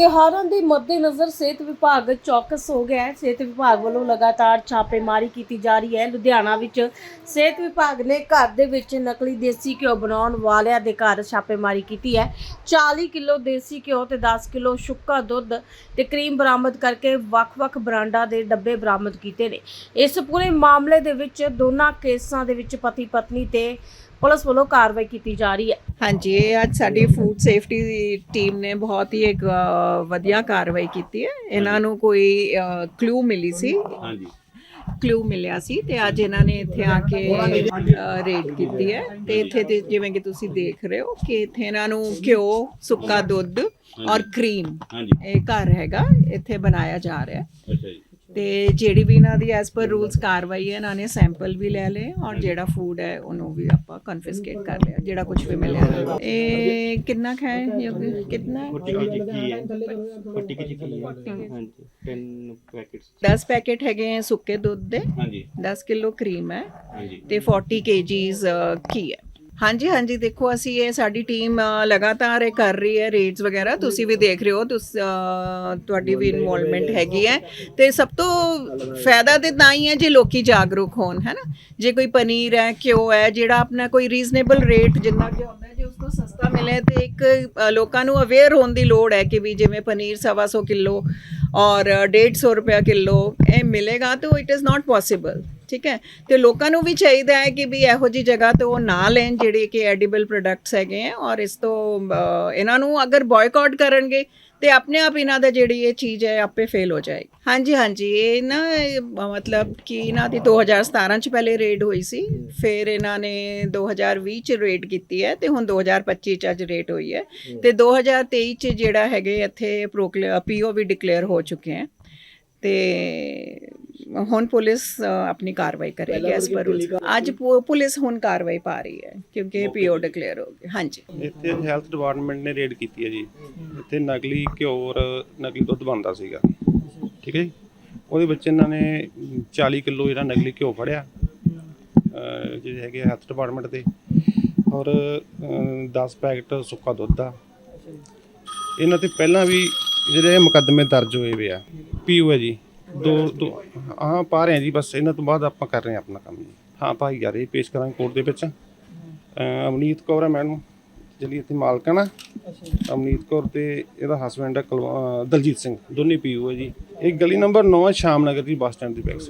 ਤਿਉਹਾਰਾਂ ਦੇ ਮੱਦੇਨਜ਼ਰ ਸਿਹਤ ਵਿਭਾਗ ਚੌਕਸ ਹੋ ਗਿਆ ਹੈ। ਸਿਹਤ ਵਿਭਾਗ ਵੱਲੋਂ ਲਗਾਤਾਰ ਛਾਪੇਮਾਰੀ ਕੀਤੀ ਜਾ ਰਹੀ ਹੈ। ਲੁਧਿਆਣਾ ਵਿੱਚ ਸਿਹਤ ਵਿਭਾਗ ਨੇ ਘਰ ਦੇ ਵਿੱਚ ਨਕਲੀ ਦੇਸੀ ਘਿਓ ਬਣਾਉਣ ਵਾਲਿਆਂ ਦੇ ਘਰ ਛਾਪੇਮਾਰੀ ਕੀਤੀ ਹੈ। 40 ਕਿਲੋ ਦੇਸੀ ਘਿਓ ਤੇ 10 ਕਿਲੋ ਸੁੱਕਾ ਦੁੱਧ ਤੇ ਕਰੀਮ ਬਰਾਮਦ ਕਰਕੇ ਵੱਖ-ਵੱਖ ਬ੍ਰਾਂਡਾਂ ਦੇ ਡੱਬੇ ਬਰਾਮਦ ਕੀਤੇ ਨੇ। ਇਸ ਪੂਰੇ ਮਾਮਲੇ ਦੇ ਵਿੱਚ ਦੋਨਾਂ ਕੇਸਾਂ ਦੇ ਵਿੱਚ ਪਤੀ ਪਤਨੀ ਤੇ ਪੁਲਿਸ ਵੱਲੋਂ ਕਾਰਵਾਈ ਕੀਤੀ ਜਾ ਰਹੀ ਹੈ। ਹਾਂਜੀ ਇਹ ਅੱਜ ਸਾਡੀ ਫੂਡ ਸੇਫਟੀ ਦੀ ਟੀਮ ਨੇ ਬਹੁਤ ਹੀ ਇੱਕ ਅ, ਵਧੀਆ ਕਾਰਵਾਈ ਕੀਤੀ ਹੈ। ਇਹਨਾਂ ਨੂੰ ਕੋਈ ਕਲੂ ਮਿਲੀ ਸੀ। ਹਾਂਜੀ। ਕਲੂ ਮਿਲਿਆ ਸੀ ਤੇ ਅੱਜ ਇਹਨਾਂ ਨੇ ਇੱਥੇ ਆ ਕੇ ਰੇਡ ਕੀਤੀ ਹੈ। ਤੇ ਇੱਥੇ ਤੇ ਜਿਵੇਂ ਕਿ ਤੁਸੀਂ ਦੇਖ ਰਹੇ ਹੋ ਕਿ ਇੱਥੇ ਇਹਨਾਂ ਨੂੰ ਘਿਓ ਸੁੱਕਾ ਦੁੱਧ ਔਰ ਕਰੀਮ ਹਾਂਜੀ। ਇਹ ਘਰ ਹੈਗਾ ਇੱਥੇ ਬਣਾਇਆ ਜਾ ਰਿਹਾ ਹੈ। ਅੱਛਾ ਜੀ। ਤੇ ਜਿਹੜੀ ਵੀ ਇਹਨਾਂ ਦੀ ਐਸ ਪਰ ਰੂਲਸ ਕਾਰਵਾਈ ਹੈ ਇਹਨਾਂ ਨੇ ਸੈਂਪਲ ਵੀ ਲੈ ਲਏ ਔਰ ਜਿਹੜਾ ਫੂਡ ਹੈ ਉਹਨੂੰ ਵੀ ਆਪਾਂ ਕਨਫਿਸਕੇਟ ਕਰ ਲਿਆ ਜਿਹੜਾ ਕੁਝ ਵੀ ਮਿਲਿਆ। ਇਹ ਕਿੰਨਾ ਕੁ ਹੈ ਯੋਗੀ? ਕਿੰਨਾ? ਹੈ? ਕੇ ਕੀ ਹੈ? ਫੋਰਟੀ ਕੇ ਹੈ? ਹਾਂਜੀ 10 ਪੈਕੇਟਸ 10 ਪੈਕੇਟ ਹੈਗੇ ਹੈ ਸੁੱਕੇ ਦੁੱਧ ਦੇ। ਹਾਂਜੀ। 10 ਕਿਲੋ ਕਰੀਮ ਹੈ। ਹਾਂਜੀ। ਤੇ 40 ਕੇਜੀਸ ਕੀ ਹੈ? ਹਾਂਜੀ ਹਾਂਜੀ ਦੇਖੋ ਅਸੀਂ ਇਹ ਸਾਡੀ ਟੀਮ ਲਗਾਤਾਰ ਇਹ ਕਰ ਰਹੀ ਹੈ ਰੇਟਸ ਵਗੈਰਾ। ਤੁਸੀਂ ਵੀ ਦੇਖ ਰਹੇ ਹੋ ਤੁਸ ਤੁਹਾਡੀ ਵੀ ਇਨਵੋਲਵਮੈਂਟ ਹੈਗੀ ਹੈ। ਤੇ ਸਭ ਤੋਂ ਫਾਇਦਾ ਤੇ ਤਾਂ ਹੀ ਹੈ ਜੇ ਲੋਕੀ ਜਾਗਰੂਕ ਹੋਣ ਹੈ ਨਾ? ਜੇ ਕੋਈ ਪਨੀਰ ਹੈ ਘਿਓ ਹੈ ਜਿਹੜਾ ਆਪਣਾ ਕੋਈ ਰੀਜ਼ਨੇਬਲ ਰੇਟ ਜਿੰਨਾ ਕਿ ਹੁੰਦਾ ਜੇ ਉਸ ਤੋਂ ਸਸਤਾ ਮਿਲੇ ਤੇ ਇੱਕ ਲੋਕਾਂ ਨੂੰ ਅਵੇਅਰ ਹੋਣ ਦੀ ਲੋੜ ਹੈ ਕਿ ਵੀ ਜਿਵੇਂ ਪਨੀਰ 125 ਕਿਲੋ ਔਰ 150 ਰੁਪਏ ਕਿਲੋ ਇਹ ਮਿਲੇਗਾ ਤਾਂ ਇਟ ਇਜ਼ ਨਾਟ ਪੋਸੀਬਲ ਠੀਕ ਹੈ? ਤੇ ਲੋਕਾਂ ਨੂੰ ਵੀ ਚਾਹੀਦਾ ਹੈ ਕਿ ਵੀ ਇਹੋ ਜੀ ਜਗ੍ਹਾ ਤੋਂ ਉਹ ਨਾ ਲੈਣ ਜਿਹੜੇ ਕਿ ਐਡੀਬਲ ਪ੍ਰੋਡਕਟਸ ਹੈਗੇ ਆ ਔਰ ਇਸ ਤੋਂ ਇਹਨਾਂ ਨੂੰ ਅਗਰ ਬਾਇਕਾਟ ਕਰਨਗੇ ਤੇ ਆਪਣੇ ਆਪ ਇਹਨਾਂ ਦਾ ਜਿਹੜੀ ਇਹ ਚੀਜ਼ ਹੈ ਆਪੇ ਫੇਲ ਹੋ ਜਾਏਗੀ। ਹਾਂਜੀ ਹਾਂਜੀ, ਇਹ ਨਾ ਮਤਲਬ ਕਿ ਇਹਨਾਂ ਦੀ 2017 ਚ ਪਹਿਲੇ ਰੇਡ ਹੋਈ ਸੀ, ਫਿਰ ਇਹਨਾਂ ਨੇ 2020 ਚ ਰੇਡ ਕੀਤੀ ਹੈ ਤੇ ਹੁਣ 2025 ਚ ਅੱਜ ਰੇਡ ਹੋਈ ਹੈ। ਤੇ 2023 ਚ ਜਿਹੜਾ ਹੈਗੇ ਇੱਥੇ ਪੀਓ ਵੀ ਡਿਕਲੇਅਰ ਹੋ ਚੁੱਕੇ ਹੈ। ਤੇ ਹੁਣ ਪੁਲਿਸ ਆਪਣੀ ਕਾਰਵਾਈ ਕਰੇਗੀ ਇਸ ਪਰ ਅੱਜ ਪੁਲਿਸ ਹੁਣ ਕਾਰਵਾਈ ਪਾ ਰਹੀ ਹੈ ਕਿਉਂਕਿ ਪੀਓ ਡਿਕਲੇਅਰ ਹੋ ਗਏ। ਹਾਂਜੀ। ਇੱਥੇ ਹੈਲਥ ਡਿਪਾਰਟਮੈਂਟ ਨੇ ਰੇਡ ਕੀਤੀ ਹੈ ਜੀ। ਇੱਥੇ ਨਕਲੀ ਘਿਓ ਔਰ ਨਕਲੀ ਦੁੱਧ ਬਣਦਾ ਸੀਗਾ। ਠੀਕ ਹੈ ਜੀ? ਉਹਦੇ ਵਿੱਚ ਇਹਨਾਂ ਨੇ 40 ਕਿਲੋ ਜਿਹੜਾ ਨਕਲੀ ਘਿਓ ਫੜਿਆ ਜਿਹੜੇ ਹੈਗੇ ਹੈਲਥ ਡਿਪਾਰਟਮੈਂਟ ਦੇ। ਔਰ ਅਹ 10 ਪੈਕਟ ਸੁੱਕਾ ਦੁੱਧ ਦਾ। ਇਹਨਾਂ ਤੇ ਪਹਿਲਾਂ ਵੀ ਜਿਹੜੇ ਮੁਕੱਦਮੇ ਦਰਜ ਹੋਏ ਵੇ ਆ। ਪੀਓ ਹੈ ਜੀ। ਦੋ ਦੋ ਹਾਂ ਪਾ ਰਹੇ ਆ ਜੀ ਬਸ ਇਹਨਾਂ ਤੋਂ ਬਾਅਦ ਆਪਾਂ ਕਰ ਰਹੇ ਆ ਆਪਣਾ ਕੰਮ ਜੀ। ਹਾਂ ਭਾਈ ਜਾ ਰਹੇ ਪੇਸ਼ ਕਰਾਂਗੇ ਕੋਰਟ ਦੇ ਵਿੱਚ। ਅਹ ਅਮਨੀਤ ਕੌਰ ਹੈ ਮੈਡਮ ਜਿਹੜੀ ਇੱਥੇ ਮਾਲਕਣ ਆ ਅਮਨੀਤ ਕੌਰ ਤੇ ਇਹਦਾ ਹਸਬੰਡ ਹੈ ਕੁਲਵਾ- ਅਹ ਦਲਜੀਤ ਸਿੰਘ। ਦੋਨੇ ਪੀਓ ਹੈ ਜੀ। ਇਹ ਗਲੀ ਨੰਬਰ 9 ਸ਼ਾਮ ਨਗਰ ਦੀ ਬੱਸ ਸਟੈਂਡ ਦੀ ਬੈਕ ਸਾਈਡ